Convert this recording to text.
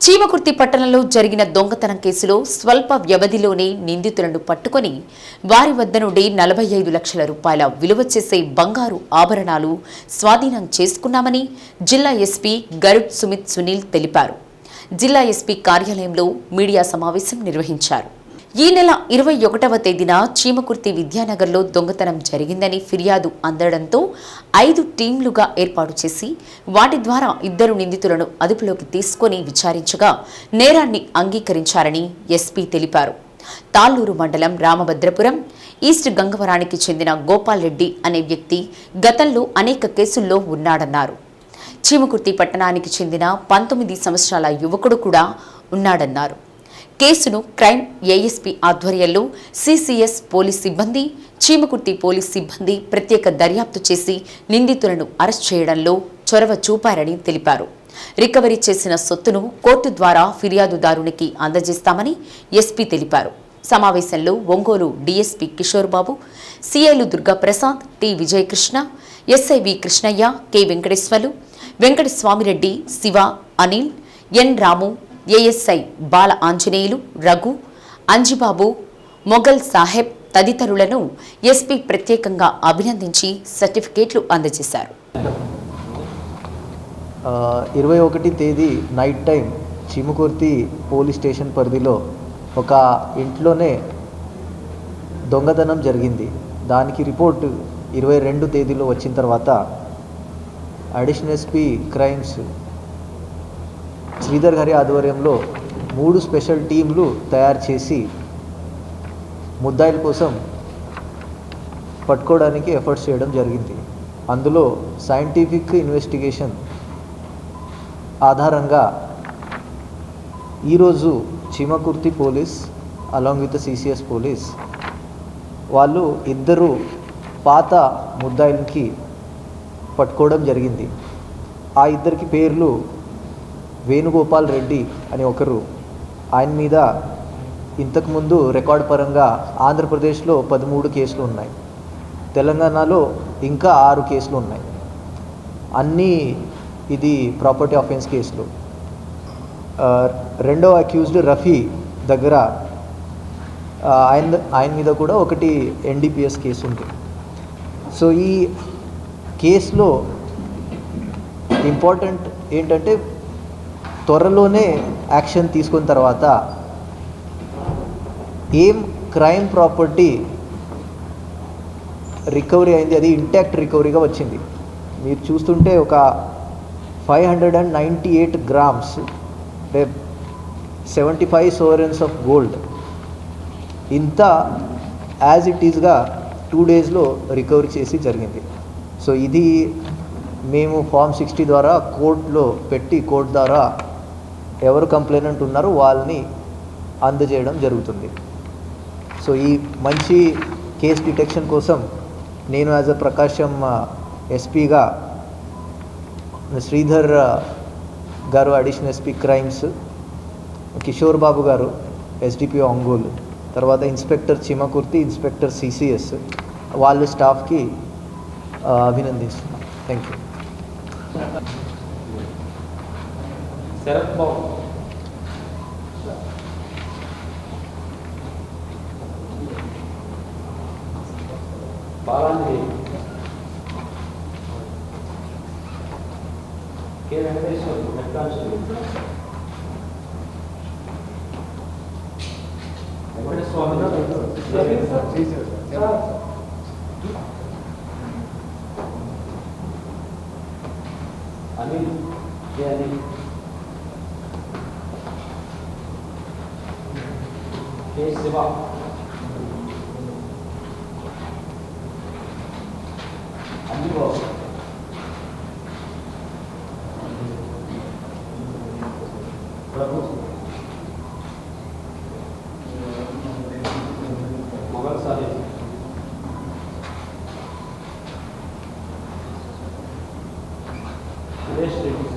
చీమకుర్తి పట్టణంలో జరిగిన దొంగతనం కేసులో స్వల్ప వ్యవధిలోనే నిందితులను పట్టుకొని వారి వద్ద నుండి నలభై ఐదు లక్షల రూపాయల విలువ చేసే బంగారు ఆభరణాలు స్వాధీనం చేసుకున్నామని జిల్లా ఎస్పీ గరుడ్ సుమిత్ సునీల్ తెలిపారు. జిల్లా ఎస్పీ కార్యాలయంలో మీడియా సమావేశం నిర్వహించారు. ఈ నెల ఇరవై ఒకటవ తేదీన చీమకుర్తి విద్యానగర్లో దొంగతనం జరిగిందని ఫిర్యాదు అందడంతో ఐదు టీంలుగా ఏర్పాటు చేసి వాటి ద్వారా ఇద్దరు నిందితులను అదుపులోకి తీసుకొని విచారించగా నేరాన్ని అంగీకరించారని ఎస్పీ తెలిపారు. తాళ్ళూరు మండలం రామభద్రపురం ఈస్ట్ గంగవరానికి చెందిన గోపాల్ రెడ్డి అనే వ్యక్తి గతంలో అనేక కేసుల్లో ఉన్నాడన్నారు. చీమకుర్తి పట్టణానికి చెందిన పంతొమ్మిది సంవత్సరాల యువకుడు కూడా ఉన్నాడన్నారు. కేసును క్రైమ్ ఏఎస్పీ ఆధ్వర్యంలో సిసిఎస్ పోలీస్ సిబ్బంది చీమకుర్తి పోలీస్ సిబ్బంది ప్రత్యేక దర్యాప్తు చేసి నిందితులను అరెస్ట్ చేయడంలో చొరవ చూపారని తెలిపారు. రికవరీ చేసిన సొత్తును కోర్టు ద్వారా ఫిర్యాదుదారునికి అందజేస్తామని ఎస్పీ తెలిపారు. సమావేశంలో Ongole DSP Kishore Babu సిఐలు Durgaprasad T Vijayakrishna SI V Krishnaiah K Venkateswarlu Venkataswamireddy Siva Anil N Ramu ASI Bala Anjaneyulu Raghu Anjibabu Moghal Saheb తదితరులను SP ప్రత్యేకంగా అభినందించి సర్టిఫికేట్లు అందజేశారు. ఇరవై ఒకటి తేదీ night time Chimakurthi police station పరిధిలో ఒక ఇంట్లోనే దొంగతనం జరిగింది. దానికి రిపోర్ట్ ఇరవై రెండు తేదీలో వచ్చిన తర్వాత అడిషనల్ ఎస్పీ క్రైమ్స్ శ్రీధర్ గారి ఆధ్వర్యంలో మూడు స్పెషల్ టీంలు తయారు చేసి ముద్దాయిల కోసం పట్టుకోవడానికి ఎఫర్ట్స్ చేయడం జరిగింది. అందులో సైంటిఫిక్ ఇన్వెస్టిగేషన్ ఆధారంగా ఈరోజు Chimakurthi police along with CCS police వాళ్ళు ఇద్దరు పాత ముద్దాయిలకి పట్టుకోవడం జరిగింది. ఆ ఇద్దరికి పేర్లు వేణుగోపాల్ రెడ్డి అని ఒకరు. ఆయన మీద ఇంతకుముందు రికార్డ్ పరంగా ఆంధ్రప్రదేశ్లో పదమూడు కేసులు ఉన్నాయి. తెలంగాణలో ఇంకా ఆరు కేసులు ఉన్నాయి. అన్నీ ఇది ప్రాపర్టీ ఆఫెన్స్ కేసులు. రెండో అక్యూజ్డ్ రఫీ దగ్గర ఆయన ఆయన మీద కూడా ఒకటి ఎన్డీపీఎస్ కేసు ఉంది. సో ఈ కేసులో ఇంపార్టెంట్ ఏంటంటే త్వరలోనే యాక్షన్ తీసుకున్న తర్వాత ఏం క్రైమ్ ప్రాపర్టీ రికవరీ అయింది అది ఇంటాక్ట్ రికవరీగా వచ్చింది. మీరు చూస్తుంటే ఒక five hundred and ninety eight grams అంటే seventy five sovereigns of gold ఇంత యాజ్ ఇట్ ఈస్గా టూ డేస్లో రికవరీ చేసి జరిగింది. సో ఇది మేము ఫామ్ సిక్స్టీ ద్వారా కోర్టులో పెట్టి కోర్టు ద్వారా ఎవరు కంప్లైనెంట్ ఉన్నారో వాళ్ళని అందజేయడం జరుగుతుంది. సో ఈ మంచి కేస్ డిటెక్షన్ కోసం నేను యాజ్ అ ప్రకాశం ఎస్పీగా Sridhar garu additional SP crimes Kishore Babu garu SDP Ongole తర్వాత ఇన్స్పెక్టర్ చిమకుర్తి ఇన్స్పెక్టర్ సిసిఎస్ వాళ్ళ స్టాఫ్కి అభినందిస్తున్నాను. Thank you Certo? Bom. Paralei. ¿Qué es eso? ¿Me están subiendo? Sí, sí, sí. Anil, ¿qué Anil? Venkateswar మెట్కాన్షి Venkataswamy Anil K Anil K Siva అన్ని బాబు ప్రభు మొఘల్ సాహిబ్ సురేష్ రెడ్డి